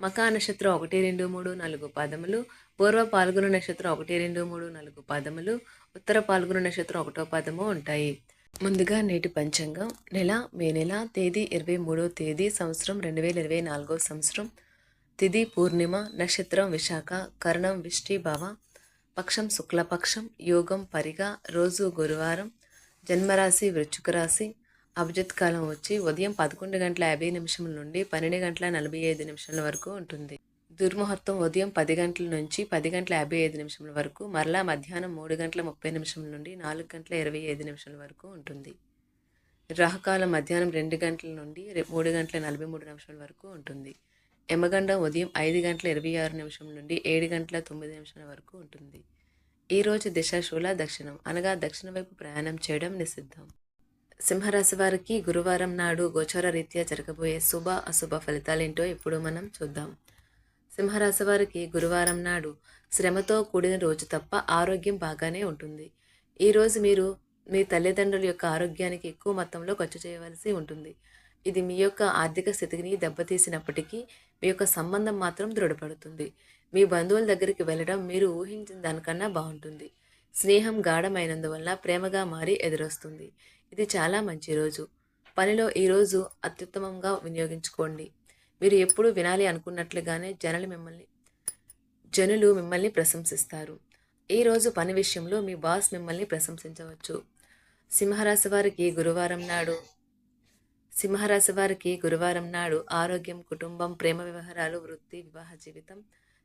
మకా నక్షత్రం ఒకటి రెండు మూడు నాలుగు పాదములు. పూర్వ పాల్గొన నక్షత్రం ఒకటి రెండు మూడు నాలుగు పాదములు. ఉత్తర పాల్గొన నక్షత్రం ఒకటో పాదము ఉంటాయి. ముందుగా నేటి పంచాంగం. నెల మే నెల తేదీ ఇరవై మూడో తేదీ సంవత్సరం రెండు వేల ఇరవై నాలుగో సంవత్సరం. తిది పూర్ణిమ నక్షత్రం విశాఖ కరణం విష్టిభావ పక్షం శుక్లపక్షం యోగం పరిగ రోజు గురువారం. జన్మరాశి వృచ్చుక రాశి. అభిజిత్ కాలం వచ్చి ఉదయం పదకొండు గంటల యాభై నిమిషం నుండి పన్నెండు గంటల నలభై ఐదు నిమిషాల వరకు ఉంటుంది. దుర్ముహూర్తం ఉదయం పది గంటల నుంచి పది గంటల యాభై ఐదు నిమిషముల వరకు మరలా మధ్యాహ్నం మూడు గంటల ముప్పై నిమిషం నుండి నాలుగు గంటల ఇరవై ఐదు నిమిషాల వరకు ఉంటుంది. రాహకాలం మధ్యాహ్నం రెండు గంటల నుండి మూడు గంటల నలభై మూడు నిమిషాల వరకు ఉంటుంది. యమగండం ఉదయం ఐదు గంటల ఇరవై ఆరు నిమిషం నుండి ఏడు గంటల తొమ్మిది నిమిషాల వరకు ఉంటుంది. ఈరోజు దిశాశూల దక్షిణం అనగా దక్షిణ వైపు ప్రయాణం చేయడం నిషిద్ధం. సింహరాశి వారికి గురువారం నాడు గోచర రీత్యా జరగబోయే శుభ అశుభ ఫలితాలేంటో ఇప్పుడు మనం చూద్దాం. సింహరాశి వారికి గురువారం నాడు శ్రమతో కూడిన రోజు తప్ప ఆరోగ్యం బాగానే ఉంటుంది. ఈరోజు మీరు మీ తల్లిదండ్రుల యొక్క ఆరోగ్యానికి ఎక్కువ మొత్తంలో ఖర్చు చేయవలసి ఉంటుంది. ఇది మీ యొక్క ఆర్థిక స్థితిని దెబ్బతీసినప్పటికీ మీ యొక్క సంబంధం మాత్రం దృఢపడుతుంది. మీ బంధువుల దగ్గరికి వెళ్ళడం మీరు ఊహించిన దానికన్నా బాగుంటుంది. స్నేహం గాఢమైనందువల్ల ప్రేమగా మారి ఎదురొస్తుంది. ఇది చాలా మంచి రోజు. పనిలో ఈరోజు అత్యుత్తమంగా వినియోగించుకోండి. మీరు ఎప్పుడు వినాలి అనుకున్నట్లుగానే జనులు మిమ్మల్ని జనులు మిమ్మల్ని ప్రశంసిస్తారు. ఈరోజు పని విషయంలో మీ బాస్ మిమ్మల్ని ప్రశంసించవచ్చు. సింహరాశి వారికి గురువారం నాడు సింహరాశి వారికి గురువారం నాడు ఆరోగ్యం కుటుంబం ప్రేమ వ్యవహారాలు వృత్తి వివాహ జీవితం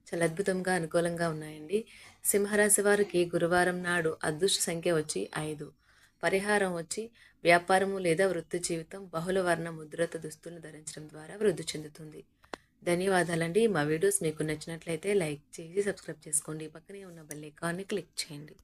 చాలా అద్భుతంగా అనుకూలంగా ఉన్నాయండి. సింహరాశి వారికి గురువారం నాడు అదృష్ట సంఖ్య వచ్చి ఐదు. పరిహారం వచ్చి వ్యాపారము లేదా వృత్తి జీవితం బహుళ వర్ణ ముద్రత దుస్తులను ధరించడం ద్వారా వృద్ధి చెందుతుంది. ధన్యవాదాలండి. మా వీడియోస్ మీకు నచ్చినట్లయితే లైక్ చేసి సబ్స్క్రైబ్ చేసుకోండి. పక్కనే ఉన్న బెల్ ఐకాన్ని క్లిక్ చేయండి.